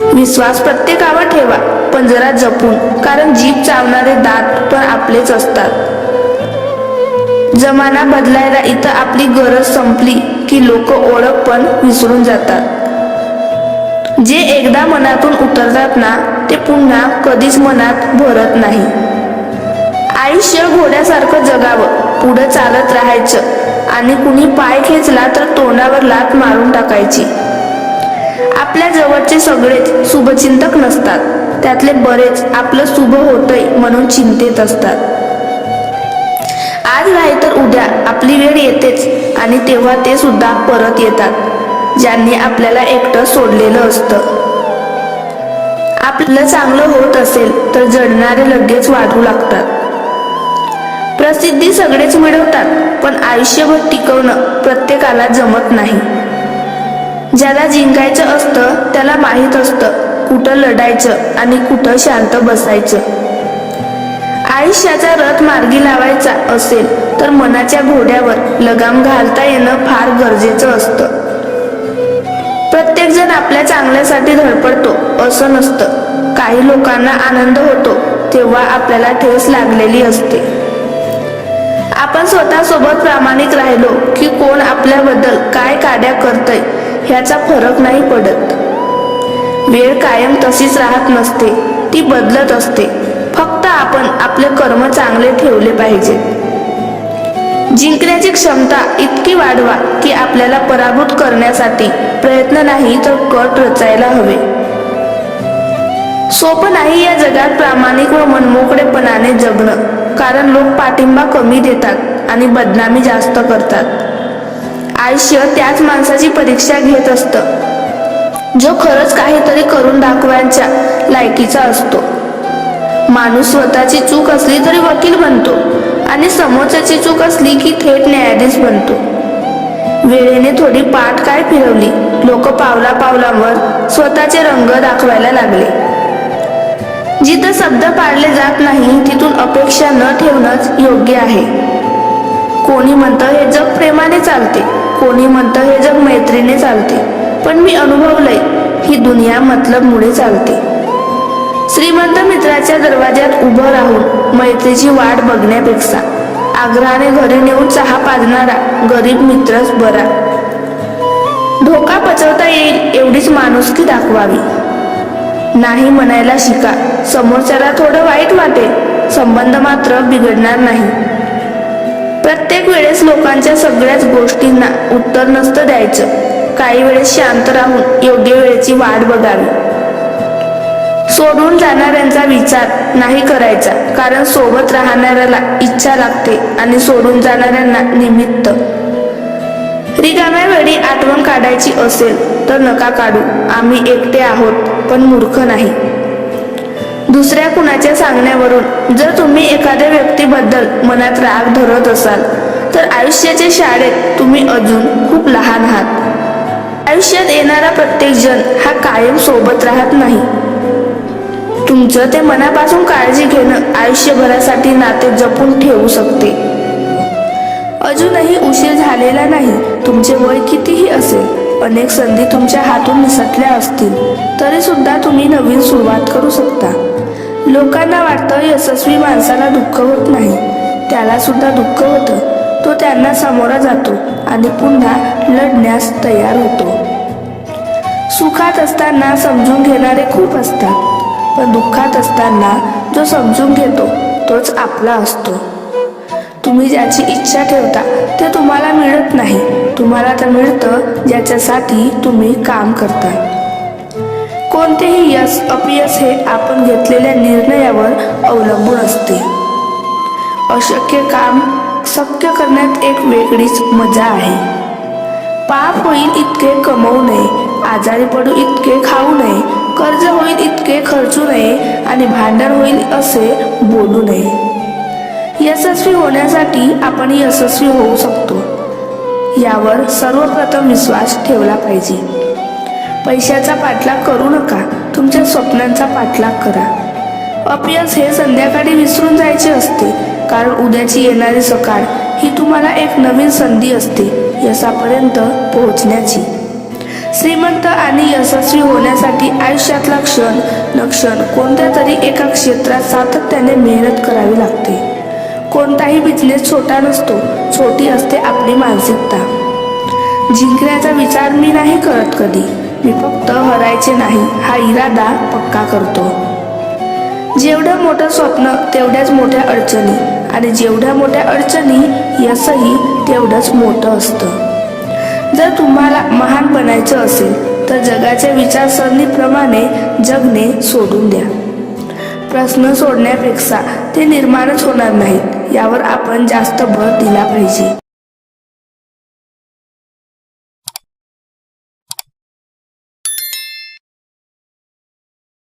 विश्वास प्रत्येकावर ठेवा पण जरा जपून कारण जीभ चावणारे दात पण आपलेच असतात. जमाना बदलायला इथं आपली गरज संपली की लोक ओळख पण विसरून जातात. जे एकदा मनातून उतरतात ना ते पुन्हा कधीच मनात भरत नाही. आयुष्य घोड्यासारखं जगावं पुढे चालत राहायचं आणि कुणी पाय खेचला तर तोंडावर लात मारून टाकायची. आपल्या जवळचे सगळेच शुभचिंतक नसतात. त्यातले बरेच आपलं शुभ होतंय म्हणून चिंतेत असतात. आज नाही तर उद्या आपली वेळ येतेच आणि तेव्हा ते सुद्धा परत येतात ज्यांनी आपल्याला एकटं सोडलेलं असतं. आपलं चांगलं होत असेल तर जडणारे लगेच वाढू लागतात. प्रसिद्धी सगळेच मिळवतात पण आयुष्यभर टिकवणं प्रत्येकाला जमत नाही. ज्याला जिंकायचं असतं त्याला माहीत असतं कुठं लढायचं आणि कुठं शांत बसायचं. आयुष्याचा रथ मार्गी लावायचा असेल तर मनाच्या घोड्यावर लगाम घालता येणं फार गरजेचं असतं. प्रत्येक जण आपल्या चांगल्यासाठी धडपडतो असं नसतं. काही लोकांना आनंद होतो तेव्हा आपल्याला ठेस लागलेली असते. आपण स्वतःसोबत प्रामाणिक राहिलो की कोण आपल्याबद्दल काय काड्या करतय ह्याचा फरक नाही पडत. वेळ कायम तशीच राहत नसते ती बदलत असते. फक्त आपण आपले कर्म चांगले ठेवले पाहिजेत. जिंकण्याची क्षमता इतकी वाढवा की आपल्याला पराभूत करण्यासाठी प्रयत्न नाही तर कट रचायला हवे. सोपं नाही या जगात प्रामाणिक व मनमोकळेपणाने जगणं कारण लोक पाठिंबा कमी देतात आणि बदनामी जास्त करतात. आयुष्य त्याच माणसाची परीक्षा घेत असतं. जो खरंच काहीतरी करून दाखवायच्या लायकीचा असतो. माणूस स्वतःची चूक असली तरी वकील बनतो आणि समोरच्याची चूक असली की थेट न्यायाधीश बनतो. वेळेने थोडी पाठ काय फिरवली लोक पावला पावलावर स्वतःचे रंग दाखवायला लागले. जिथं शब्द पाळले जात नाही तिथून अपेक्षा न ठेवणंच योग्य आहे. कोणी म्हणतं हे जग प्रेमाने चालते. कोणी म्हणतं हे जग मैत्रीने चालते. पण मी अनुभवलंय ही दुनिया मतलब मुळे चालते. श्रीमंत मित्राच्या दरवाज्यात उभं राहून मैत्रीची वाट बघण्यापेक्षा आग्रहाने घरी नेऊन चहा पाजणारा गरीब मित्रच बरा. धोका पचवता येईल एवढीच माणुसकी दाखवावी. नाही म्हणायला शिका समोरच्याला थोडं वाईट वाटेल संबंध मात्र बिघडणार नाही. प्रत्येक वेळेस लोकांच्या सगळ्याच गोष्टींना उत्तर नसतं द्यायचं. काही वेळेस शांत राहून योग्य वेळेची वाट बघावी. सोडून जाणाऱ्यांचा विचार नाही करायचा कारण सोबत राहणाऱ्याला इच्छा लागते आणि सोडून जाणाऱ्यांना निमित्त. रिकाम्या वेळी आठवण काढायची असेल तर नका काढू. आम्ही एकटे आहोत पण मूर्ख नाही. दुसऱ्या कुणाच्या सांगण्यावरून जर तुम्ही एखाद्या व्यक्तीबद्दल मनात राग धरत असाल तर आयुष्याच्या शाळेत तुम्ही अजून खूप लहान आहात. आयुष्यात येणारा प्रत्येक जण हा कायम सोबत राहत नाही. तुमचं ते मनापासून काळजी घेणं आयुष्यभरासाठी नाते जपून ठेवू शकते. अजूनही उशीर झालेला नाही. तुमचे वय कितीही असेल अनेक संधी तुमच्या हातून निसटल्या असतील तरी सुद्धा तुम्ही नवीन सुरुवात करू शकता. लोकांना वाटतं यशस्वी माणसाला दुःख होत नाही. त्याला सुद्धा दुःख होतं. तो त्यांना सामोरा जातो आणि पुन्हा लढण्यास तयार होतो. सुखात असताना समजून घेणारे खूप असतात. पण दुःखात असताना जो समजून घेतो तोच आपला असतो. तुम्ही ज्याची इच्छा ठेवता ते तुम्हाला मिळत नाही. तुम्हाला तर मिळतं ज्याच्यासाठी तुम्ही काम करता. कोणतेही यश अपयश हे आपण घेतलेल्या निर्णयावर अवलंबून असते. अशक्य काम शक्य करण्यात एक वेगळीच मजा आहे. पाप होईल इतके कमवू नये आजारी पडू इतके खाऊ नये कर्ज होईल इतके खर्चू नये आणि भांडण होईल असे बोलू नये. यशस्वी होण्यासाठी आपण यशस्वी होऊ शकतो. यावर सर्वप्रथम विश्वास ठेवला पाहिजे. पैशाचा पाठलाग करू नका. तुमच्या स्वप्नांचा पाठलाग करा. अपयश हे संध्याकाळी विसरून जायचे असते. कारण उद्याची येणारी सकाळ ही तुम्हाला एक नवीन संधी असते यशापर्यंत पोहोचण्याची. श्रीमंत आणि यशस्वी होण्यासाठी आयुष्यातला क्षण न क्षण कोणत्या तरी एका क्षेत्रात सातत्याने मेहनत करावी लागते. कोणताही बिझनेस छोटा नसतो छोटी असते आपली मानसिकता. जिंकण्याचा विचार मी नाही करत कधी. मी फक्त हरायचे नाही हा इरादा पक्का करतो. जेवढं मोठं स्वप्न तेवढ्याच मोठ्या अडचणी. आणि जेवढ्या मोठ्या अडचणी यशही तेवढंच मोठं असतं. जर तुम्हाला महान बनायचं असेल तर जगाच्या विचारसरणीप्रमाणे जगणे सोडून द्या. प्रश्न सोडण्यापेक्षा ते निर्माणच होणार नाहीत यावर आपण जास्त भर दिला पाहिजे.